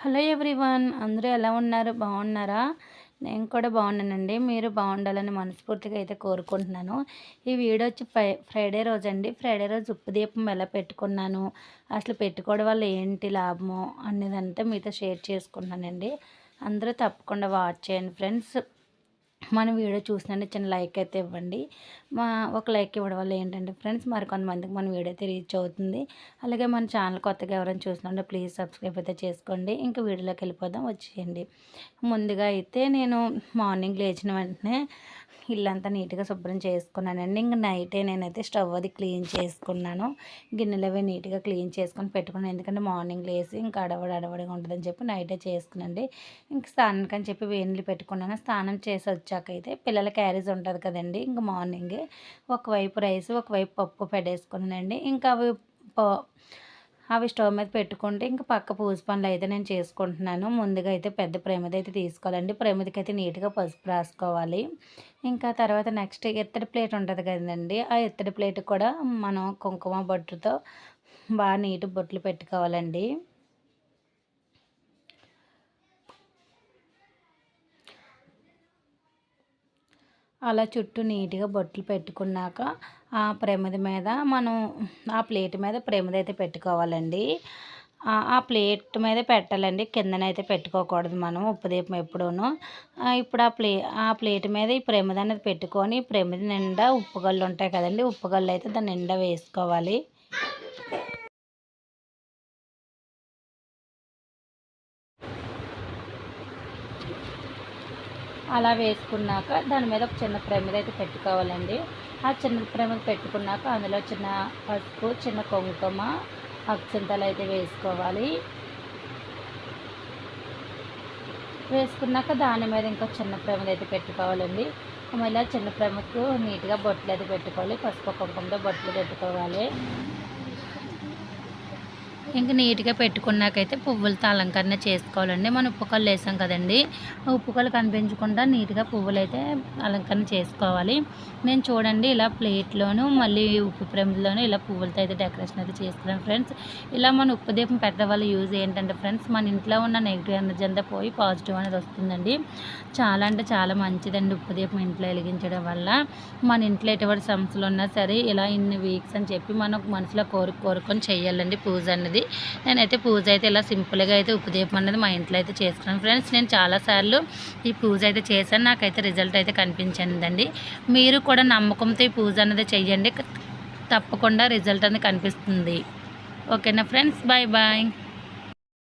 Hello everyone అందరూ ఎలా ఉన్నారు? బాగున్నారా? నేను కూడా బాగున్నానండి. మీరు బాగుండాలని మనస్ఫూర్తిగా అయితే కోరుకుంటున్నాను. ఈ వీడియో వచ్చి ఫ్రైడే రోజు అండి ఫ్రైడే రోజు ఉప్పు దీపం ఎలా పెట్టుకున్నాను అసలు పెట్టుకోవడం వల్ల ఏంటి లాభము అనేదంతా మీతో షేర్ చేసుకున్నానండి అందరూ తప్పకుండా వాచ్ చేయండి ఫ్రెండ్స్. మన వీడియో చూసినంటే చిన్న లైక్ అయితే ఇవ్వండి. మా ఒక లైక్ ఇవ్వడం వల్ల ఏంటంటే ఫ్రెండ్స్ మరి కొంతమందికి మన వీడియో అయితే రీచ్ అవుతుంది. అలాగే మన ఛానల్ కొత్తగా ఎవరైనా చూసినట్టే ప్లీజ్ సబ్స్క్రైబ్ అయితే చేసుకోండి. ఇంకా వీడియోలోకి వెళ్ళిపోదాం వచ్చేయండి. ముందుగా అయితే నేను మార్నింగ్ లేచిన వెంటనే ఇల్లంతా నీట్గా శుభ్రం చేసుకున్నానండి. ఇంక నైటే నేనైతే స్టవ్ అది క్లీన్ చేసుకున్నాను. గిన్నెలు అవి నీట్గా క్లీన్ చేసుకొని పెట్టుకున్నాను. ఎందుకంటే మార్నింగ్ లేసి ఇంకా అడవడి అడవడిగా ఉంటుందని చెప్పి నైటే చేసుకునండి ఇంక స్నానానికి అని చెప్పి వేణులు పెట్టుకున్నాను. స్నానం చేసి వచ్చాక అయితే పిల్లల క్యారేజ్ ఉంటుంది కదండి. ఇంకా మార్నింగే ఒకవైపు రైస్ ఒకవైపు పప్పు పెట్టేసుకున్నానండి. ఇంకా అవి అవి స్టవ్ మీద పెట్టుకుంటే ఇంకా పక్క పూజ పనులు అయితే నేను చేసుకుంటున్నాను. ముందుగా అయితే పెద్ద ప్రేమది అయితే తీసుకోవాలండి. ప్రేమదికి అయితే నీట్గా పసుపు రాసుకోవాలి. ఇంకా తర్వాత నెక్స్ట్ ఎత్తడి ప్లేట్ ఉంటుంది కదండి ఆ ఎత్తడి ప్లేట్ కూడా మనం కుంకుమ బొట్టుతో బాగా నీట్ బొట్లు పెట్టుకోవాలండి. అలా చుట్టూ నీట్గా బొట్లు పెట్టుకున్నాక ఆ ప్రమిద మీద మనం ఆ ప్లేట్ మీద ప్రమిద అయితే పెట్టుకోవాలండి. ఆ ప్లేట్ మీద పెట్టాలండి. కిందనైతే పెట్టుకోకూడదు మనం ఉప్పు దీపం ఎప్పుడూను. ఇప్పుడు ఆ ప్లే ఆ ప్లేట్ మీద ఈ ప్రమిద అనేది పెట్టుకొని ప్రమిద నిండా ఉప్పుగళ్ళు ఉంటాయి కదండి ఉప్పుగళ్ళు అయితే దాని నిండా వేసుకోవాలి. అలా వేసుకున్నాక దాని మీద ఒక చిన్న ప్రమిద అయితే పెట్టుకోవాలండి. ఆ చిన్న ప్రమిద పెట్టుకున్నాక అందులో చిన్న పసుపు చిన్న కుంకుమ అక్షంతలు అయితే వేసుకోవాలి. వేసుకున్నాక దాని మీద ఇంకా చిన్న ప్రమిద అయితే పెట్టుకోవాలండి. మళ్ళీ చిన్న ప్రమిదకు నీట్గా బొట్లు అయితే పెట్టుకోవాలి. పసుపు కుంకుమతో బొట్లు పెట్టుకోవాలి. ఇంక నీట్గా పెట్టుకున్నాకైతే పువ్వులతో అలంకరణ చేసుకోవాలండి. మనం ఉప్పుకలు వేసాం కదండి. ఉప్పుకలు కనిపించకుండా నీట్గా పువ్వులు అయితే అలంకరణ చేసుకోవాలి. నేను చూడండి ఇలా ప్లేట్లోను మళ్ళీ ఉప్పు ప్రేమలోను ఇలా పువ్వులతో అయితే డెకరేషన్ అయితే చేస్తున్నాను ఫ్రెండ్స్. ఇలా మన ఉప్పు దీపం పెట్టడం వల్ల యూజ్ ఏంటంటే ఫ్రెండ్స్ మన ఇంట్లో ఉన్న నెగిటివ్ ఎనర్జీ అంతా పోయి పాజిటివ్ అనేది వస్తుందండి. చాలా అంటే చాలా మంచిదండి ఉప్పు దీపం ఇంట్లో వెలిగించడం వల్ల. మన ఇంట్లో ఎటువంటి సమస్యలు ఉన్నా సరే ఇలా ఇన్ని వీక్స్ అని చెప్పి మనం మనసులో కోరుకు కోరుకొని చేయాలండి పూజ అన్నది. అనేది నేనైతే పూజ అయితే ఇలా సింపుల్గా అయితే ఉప్పుదీపం అనేది మా ఇంట్లో అయితే చేసుకున్నాను. ఫ్రెండ్స్ నేను చాలాసార్లు ఈ పూజ అయితే చేశాను. నాకైతే రిజల్ట్ అయితే కనిపించిందండి. మీరు కూడా నమ్మకంతో ఈ పూజ అనేది చెయ్యండి. తప్పకుండా రిజల్ట్ అనేది కనిపిస్తుంది. ఓకేనా ఫ్రెండ్స్? Bye bye.